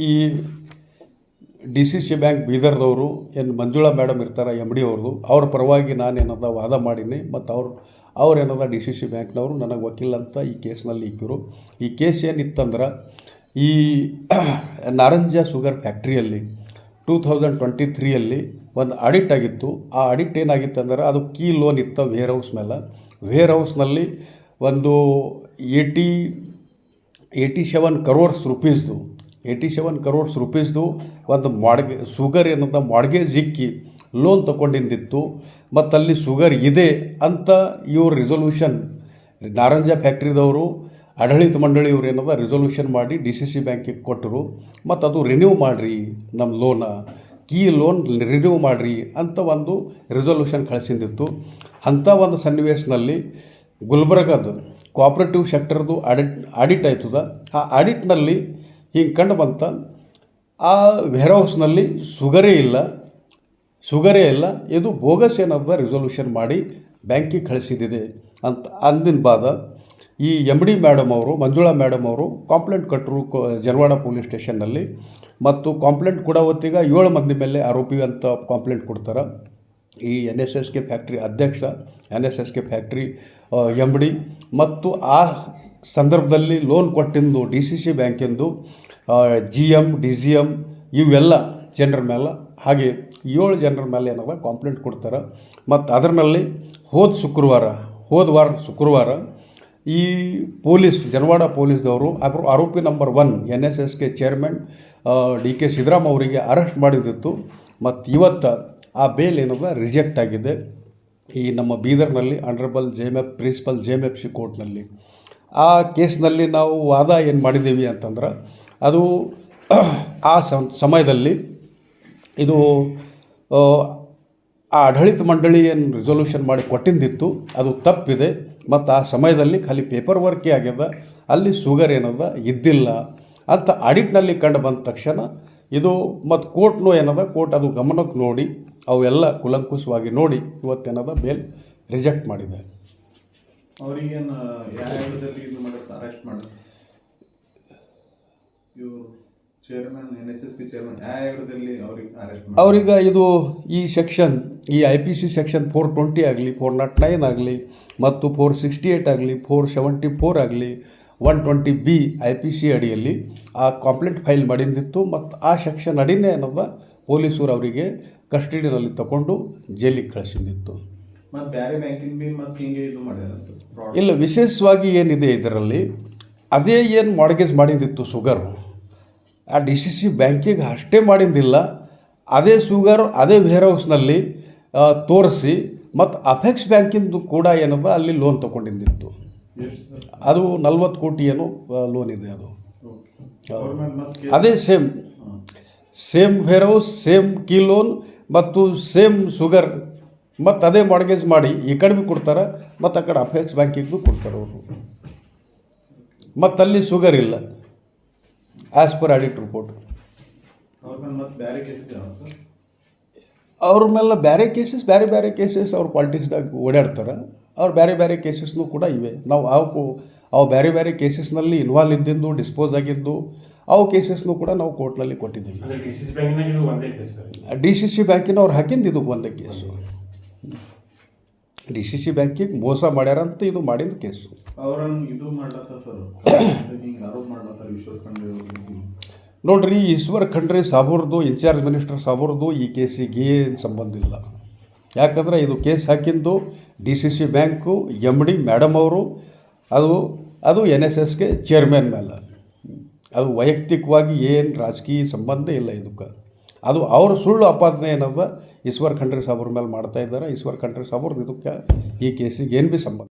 ಈ D C C bank ಬೀದರ್ದವರು ಏನು ಮಂಜುಳಾ ಮೇಡಮ್ ಇರ್ತಾರೆ ಎಂ ಡಿ ಅವ್ರದ್ದು ಅವ್ರ ಪರವಾಗಿ ನಾನು ಏನದ ವಾದ ಮಾಡೀನಿ ಮತ್ತು ಅವ್ರು ಅವ್ರು ಏನದ ಡಿ ಸಿ ಸಿ ಬ್ಯಾಂಕ್ನವರು ನನಗೆ ವಕೀಲ ಅಂತ ಈ ಕೇಸ್ನಲ್ಲಿ ಇಕ್ಕಿರು. ಈ ಕೇಸ್ ಏನಿತ್ತಂದ್ರೆ, ಈ ನಾರಂಜ ಶುಗರ್ ಫ್ಯಾಕ್ಟ್ರಿಯಲ್ಲಿ ಟೂ ತೌಸಂಡ್ ಟ್ವೆಂಟಿ ತ್ರೀಯಲ್ಲಿ ಒಂದು ಆಡಿಟ್ ಆಗಿತ್ತು. ಆ ಆಡಿಟ್ ಏನಾಗಿತ್ತು ಅಂದ್ರೆ ಅದು ಕೀ ಲೋನ್ ಇತ್ತು ವೇರ್ ಹೌಸ್ ಮೇಲೆ ವೇರ್ ಹೌಸ್ನಲ್ಲಿ ಒಂದು ಏಯ್ಟಿ ಏಯ್ಟಿ ಸೆವೆನ್ ಕರೋರ್ಸ್ ರುಪೀಸ್ದು ಏಯ್ಟಿ ಸೆವೆನ್ ಕರೋರ್ಸ್ ರುಪೀಸ್ದು ಒಂದು ಮಾಡ್ಗೆ ಶುಗರ್ ಏನಂತ ಮಾಡ್ಗೇಜ್ ಇಕ್ಕಿ ಲೋನ್ ತೊಗೊಂಡಿದ್ದಿತ್ತು. ಮತ್ತು ಅಲ್ಲಿ ಶುಗರ್ ಇದೆ ಅಂತ ಇವ್ರ ರಿಸೊಲ್ಯೂಷನ್ ನಾರಂಜ ಫ್ಯಾಕ್ಟ್ರಿದವರು ಆಡಳಿತ ಮಂಡಳಿ ಇವ್ರು ಏನದ ರಿಸೊಲ್ಯೂಷನ್ ಮಾಡಿ ಡಿ ಸಿ ಸಿ ಬ್ಯಾಂಕಿಗೆ ಕೊಟ್ಟರು. ಮತ್ತು ಅದು ರಿನ್ಯೂ ಮಾಡಿರಿ ನಮ್ಮ ಲೋನ ಕೀ ಲೋನ್ ರಿನ್ಯೂ ಮಾಡಿರಿ ಅಂತ ಒಂದು ರಿಸೊಲ್ಯೂಷನ್ ಕಳಿಸಿದ್ದಿತ್ತು ಅಂಥ ಒಂದು ಸನ್ನಿವೇಶದಲ್ಲಿ ಗುಲ್ಬರ್ಗದ್ದು ಕೋಆಪ್ರೇಟಿವ್ ಸೆಕ್ಟರ್ದು ಆಡಿಟ್ ಆಡಿಟ್ ಆಯ್ತದ. ಆ ಆಡಿಟ್ನಲ್ಲಿ ಹಿಂಗೆ ಕಂಡು ಬಂತ. ಆ ವೇರ್ ಹೌಸ್ನಲ್ಲಿ ಸುಗರೇ ಇಲ್ಲ. ಸುಗರೇ ಇಲ್ಲ. ಇದು ಬೋಗಸ್ ಏನದ ರಿಸೊಲ್ಯೂಷನ್ ಮಾಡಿ ಬ್ಯಾಂಕಿಗೆ ಕಳಿಸಿದ್ದಿದೆ ಅಂತ ಅಂದಿನ ಬಾದ ಈ ಎಂ ಡಿ ಮೇಡಮ್ ಅವರು, ಮಂಜುಳಾ ಮೇಡಮ್ ಅವರು ಕಾಂಪ್ಲೇಂಟ್ ಕೊಟ್ಟರು ಜನವಾಡ ಪೊಲೀಸ್ ಸ್ಟೇಷನ್ನಲ್ಲಿ ಮತ್ತು ಕಾಂಪ್ಲೇಂಟ್ ಕೊಡೋ ಹೊತ್ತಿಗೆ ಏಳು ಮಂದಿ ಮೇಲೆ ಆರೋಪಿ ಅಂತ ಕಾಂಪ್ಲೇಂಟ್ ಕೊಡ್ತಾರೆ. ಈ N S S K factory ಅಧ್ಯಕ್ಷ N S S K factory M D ಮತ್ತು ಆ ಸಂದರ್ಭದಲ್ಲಿ ಲೋನ್ ಕೊಟ್ಟಿಂದು ಡಿ ಸಿ ಸಿ ಬ್ಯಾಂಕಿಂದು G M D C M ಇವೆಲ್ಲ ಜನರ ಮೇಲೆ ಹಾಗೆ ಏಳು ಜನರ ಮೇಲೆ ಏನದ ಕಾಂಪ್ಲೇಂಟ್ ಕೊಡ್ತಾರೆ. ಮತ್ತು ಮೇಲೆ ಹೋದ ಶುಕ್ರವಾರ, ಹೋದ ವಾರ ಶುಕ್ರವಾರ ಈ ಪೊಲೀಸ್, ಜನವಾಡ ಪೊಲೀಸ್ದವರು ಅವರು ಆರೋಪಿ number one N S S K chairman D K Siddarama ಅವರಿಗೆ ಅರೆಸ್ಟ್ ಮಾಡಿದ್ದಿತ್ತು. ಮತ್ತು ಇವತ್ತು ಆ ಬೇಲ್ ಏನದ ರಿಜೆಕ್ಟ್ ಆಗಿದೆ. ಈ ನಮ್ಮ ಬೀದರ್ನಲ್ಲಿ honourable J F principal J F C ಕೋರ್ಟ್ನಲ್ಲಿ ಆ ಕೇಸ್ನಲ್ಲಿ ನಾವು ವಾದ ಏನು ಮಾಡಿದ್ದೀವಿ ಅಂತಂದ್ರೆ, ಅದು ಆ ಸಮ್- ಸಮಯದಲ್ಲಿ ಇದು, ಆ ಆಡಳಿತ ಮಂಡಳಿ ಏನು ರಿಸೊಲ್ಯೂಷನ್ ಮಾಡಿ ಕೊಟ್ಟಿದ್ದಿತ್ತು ಅದು ತಪ್ಪಿದೆ. ಮತ್ತು ಆ ಸಮಯದಲ್ಲಿ ಖಾಲಿ ಪೇಪರ್ ವರ್ಕೇ ಆಗ್ಯದ, ಅಲ್ಲಿ ಶುಗರ್ ಏನದ ಇದ್ದಿಲ್ಲ ಅಂತ ಆಡಿಟ್ನಲ್ಲಿ ಕಂಡು ಬಂದ ತಕ್ಷಣ ಇದು ಮತ್ತು ಕೋರ್ಟ್ನು ಏನದ? ಕೋರ್ಟ್ ಅದು ಗಮನಕ್ಕೆ ನೋಡಿ ಅವೆಲ್ಲ ಕುಲಂಕುಷವಾಗಿ ನೋಡಿ ಇವತ್ತೇನದ ಬೇಲ್ ರಿಜೆಕ್ಟ್ ಮಾಡಿದೆ. ಅವರಿಗೆ ಇದು ಮಾಡಿ ಅರೆಸ್ಟ್ ಮಾಡಿ ಇವರು chairman N S S K chairman ಯಾವ ವಿಧದಲ್ಲಿ ಅವ್ರಿಗೆ ಅರೆಸ್ಟ್ ಮಾಡಿ ಅವ್ರಿಗೆ ಇದು ಈ ಸೆಕ್ಷನ್ ಈ I P C section four twenty ಆಗಲಿ ಫೋರ್ ನಾಟ್ ನೈನ್ ಆಗಲಿ ಮತ್ತು ಫೋರ್ ಸಿಕ್ಸ್ಟಿ ಏಯ್ಟ್ ಆಗಲಿ ಫೋರ್ ಸೆವೆಂಟಿ ಫೋರ್ ಆಗಲಿ one twenty B I P C ಅಡಿಯಲ್ಲಿ ಆ ಕಾಂಪ್ಲೇಂಟ್ ಫೈಲ್ ಮಾಡಿದ್ದಿತ್ತು ಮತ್ತು ಆ ಸೆಕ್ಷನ್ ಅಡಿನೇ ಅನ್ನೋದ ಪೊಲೀಸರು ಅವರಿಗೆ ಕಸ್ಟಡಿನಲ್ಲಿ ತಗೊಂಡು ಜೈಲಿಗೆ ಕಳಿಸಿದ್ದಿತ್ತು. ಮತ್ತೆ ಬೇರೆ ಬ್ಯಾಂಕಿನ ಬಿ ಮತ್ತೆ ಹಿಂಗೆ ಇದು ಮಾಡ್ಯಾರ ಇಲ್ಲ ವಿಶೇಷವಾಗಿ ಏನಿದೆ ಇದರಲ್ಲಿ ಅದೇ ಏನು ಮಾರ್ಗೇಜ್ ಮಾಡಿದ್ದಿತ್ತು ಸುಗರು ಆ ಡಿ ಸಿ ಸಿ ಬ್ಯಾಂಕಿಗೆ ಅಷ್ಟೇ ಮಾಡಿದ್ದಿಲ್ಲ ಅದೇ ಸುಗರ್ ಅದೇ ವೇರ್ ಹೌಸ್ನಲ್ಲಿ ತೋರಿಸಿ ಮತ್ತು ಅಫೆಕ್ಸ್ ಬ್ಯಾಂಕಿಂದು ಕೂಡ ಏನಪ್ಪ ಅಲ್ಲಿ ಲೋನ್ ತೊಗೊಂಡಿದ್ದಿತ್ತು. ಅದು ನಲ್ವತ್ತು ಕೋಟಿ ಏನು ಲೋನ್ ಇದೆ ಅದು. ಅದೇ same same warehouse same key loan ಮತ್ತು ಸೇಮ್ ಶುಗರ್ ಮತ್ತು ಅದೇ ಮಾರ್ಗೇಜ್ ಮಾಡಿ ಈ ಕಡೆ ಭೀ ಕೊಡ್ತಾರೆ ಮತ್ತು ಆ ಕಡೆ ಅಫೆಕ್ಸ್ ಬ್ಯಾಂಕಿಗೆ ಭೀ ಕೊಡ್ತಾರೆ ಅವರು. ಮತ್ತು ಅಲ್ಲಿ ಶುಗರ್ ಇಲ್ಲ ಆ್ಯಸ್ ಪರ್ ಆಡಿಟ್ ರಿಪೋರ್ಟ್ ಅವ್ರ ಮೇಲೆ ಬೇರೆ ಕೇಸಸ್ ಬೇರೆ ಬೇರೆ ಕೇಸಸ್ ಅವ್ರ ಪಾಲಿಟಿಕ್ಸ್ದಾಗ ಓಡಾಡ್ತಾರೆ. ಅವ್ರು ಬೇರೆ ಬೇರೆ ಕೇಸಸ್ನು ಕೂಡ ಇವೆ. ನಾವು ಅವಕ್ಕೂ ಅವು ಬೇರೆ ಬೇರೆ ಕೇಸಸ್ನಲ್ಲಿ ಇನ್ವಾಲ್ವ್ ಇದ್ದಿದ್ದು ಡಿಸ್ಪೋಸ್ ಆಗಿದ್ದು ಅವು ಕೇಸಸ್ನು ಕೂಡ ನಾವು ಕೋರ್ಟ್ನಲ್ಲಿ ಕೊಟ್ಟಿದ್ದೀವಿ. ಡಿ ಸಿ ಸಿ ಬ್ಯಾಂಕಿನಾಗ ಇದು ಒಂದೇ case sir? D C C ಬ್ಯಾಂಕಿನ ಅವ್ರು ಹಾಕಿಂದು ಇದು ಒಂದೇ ಕೇಸು ಡಿ ಸಿ ಸಿ ಬ್ಯಾಂಕಿಗೆ ಮೋಸ ಮಾಡ್ಯಾರಂತ ಇದು ಮಾಡಿದ ಕೇಸು ನೋಡ್ರಿ ಈಶ್ವರ್ ಖಂಡ್ರೆ ಸಾಬೂರ್ದು ಇನ್ಚಾರ್ಜ್ ಮಿನಿಸ್ಟರ್ ಸಾಬೂರ್ದು ಈ ಕೇಸಿಗೆ ಏನು ಸಂಬಂಧ ಇಲ್ಲ. ಯಾಕಂದರೆ ಇದು ಕೇಸ್ ಹಾಕಿದ್ದು D C C bank M D, madam ಅವರು, ಅದು ಅದು ಎನ್ ಎಸ್ ಎಸ್ಗೆ ಚೇರ್ಮನ್ ಮೇಲೆ. ಅದು ವೈಯಕ್ತಿಕವಾಗಿ ಏನು ರಾಜಕೀಯ ಸಂಬಂಧ ಇಲ್ಲ ಇದಕ್ಕೆ. ಅದು ಅವರು ಸುಳ್ಳು ಆಪಾದನೆ ಏನದ? ಈಶ್ವರ್ ಖಂಡ್ರೆ ಸಾಬ್ರ ಮೇಲೆ ಮಾಡ್ತಾ ಇದ್ದಾರೆ. ಈಶ್ವರ್ ಖಂಡ್ರೆ ಸಾಬ್ರದ್ದು ಇದಕ್ಕೆ ಈ ಕೇಸಿಗೆ ಏನು ಭೀ ಸಂಬಂಧ.